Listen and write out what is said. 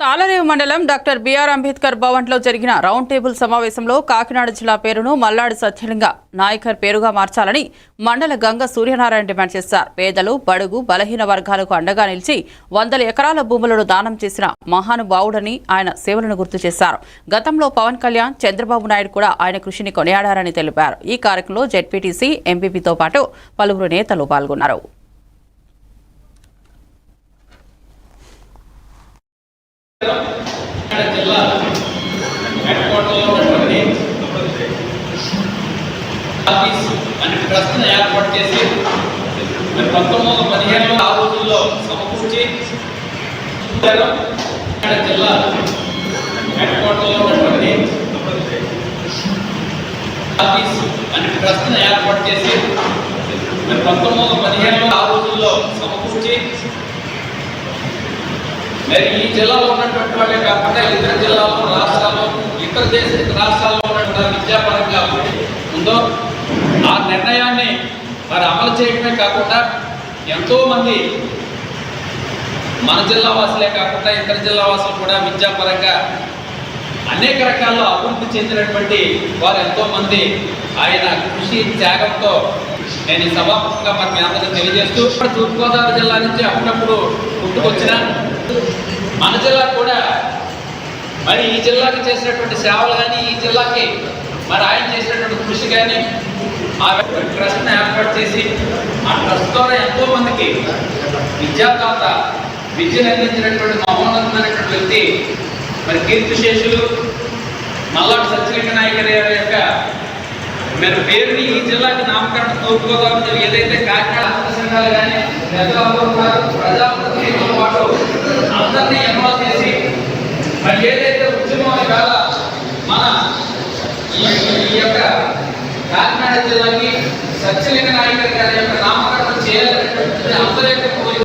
తాళరేవు మండలం doctor BR Ambedkar భవన్లో జరిగిన రౌండ్ టేబుల్ సమావేశంలో కాకినాడ జిల్లా పేరును మల్లాడి సత్యలింగ నాయకర్ పేరుగా మార్చాలని మండల గంగ సూర్యనారాయణ డిమాండ్ చేశారు. పేదలు బడుగు బలహీన వర్గాలకు అండగా నిలిచి వందల ఎకరాల భూములను దానం చేసిన మహానుభావుడని ఆయన సేవలను గుర్తు చేశారు. గతంలో పవన్ కళ్యాణ్ చంద్రబాబు నాయుడు కూడా ఆయన కృషిని కొనియాడారని తెలిపారు. ఈ కార్యక్రమంలో జెడ్పీటీసీ ఎంపీపీతో పాటు పలువురు నేతలు పాల్గొన్నారు. జిల్లా హెడ్ క్వార్టర్లో ఉన్నటువంటి ఆఫీస్ అనే ట్రస్ట్ను ఏర్పాటు చేసి మరి పంతొమ్మిది వందల పదిహేనులో ఆ రోజుల్లో సమకూర్చి జిల్లా హెడ్ క్వార్టర్లో ఉన్నటువంటి ఆఫీస్ అనే ట్రస్ట్ను ఏర్పాటు చేసి మరి పంతొమ్మిది వందల పదిహేనులో ఆ రోజుల్లో సమకూర్చి మరి ఈ జిల్లాలో ఉన్నటువంటి వాళ్ళే కాకుండా ఇతర జిల్లాలో రాష్ట్రాల్లో ఇతర దేశ రాష్ట్రాల్లో ఉన్నటువంటి విద్యాపరంగా ఉందో ఆ నిర్ణయాన్ని మరి అమలు చేయడమే కాకుండా ఎంతో మంది మన జిల్లా వాసులే కాకుండా ఇతర జిల్లా వాసులు కూడా విద్యాపరంగా అనేక రకాల్లో అభివృద్ధి చెందినటువంటి వారు ఎంతో మంది ఆయన కృషి త్యాగంతో నేను ఈ సభాముఖంగా మరి మీ అందరికీ తెలియజేస్తూ ఇప్పుడు తూర్పుగోదావరి జిల్లా నుంచి అప్పుడప్పుడు పుట్టుకొచ్చిన మన జిల్లా కూడా మరి ఈ జిల్లాకి చేసినటువంటి సేవలు కానీ ఈ జిల్లాకి మరి ఆయన చేసినటువంటి కృషి కానీ ఆ ట్రస్ట్ని ఏర్పాటు చేసి ఆ ట్రస్ట్ ద్వారా ఎంతో మందికి విద్యాదాత విద్యను అందించినటువంటి మహోన్నతమైనటువంటి వ్యక్తి మరి కీర్తిశేషులు మల్లాటి సత్యలింగ నాయకర్ గారి యొక్క మరి పేరుని ఈ జిల్లాకి నామకరణ తూర్పుగోదావరి జిల్లా ఏదైతే కాకినాడ ఆంధ్ర సంఘాలు కానీ పెద్దలందరూ కూడా ప్రజాప్రతినిధులతో పాటు అందరినీ ఇన్వాల్వ్ చేసి మరి ఏదైతే ఉద్యమం ఇవాళ మన ఈ ఈ యొక్క కాకినాడ జిల్లాకి సత్యలింగ నాయకర్ గారి యొక్క నామకరణం చేయాలనేటువంటిది అందరి యొక్క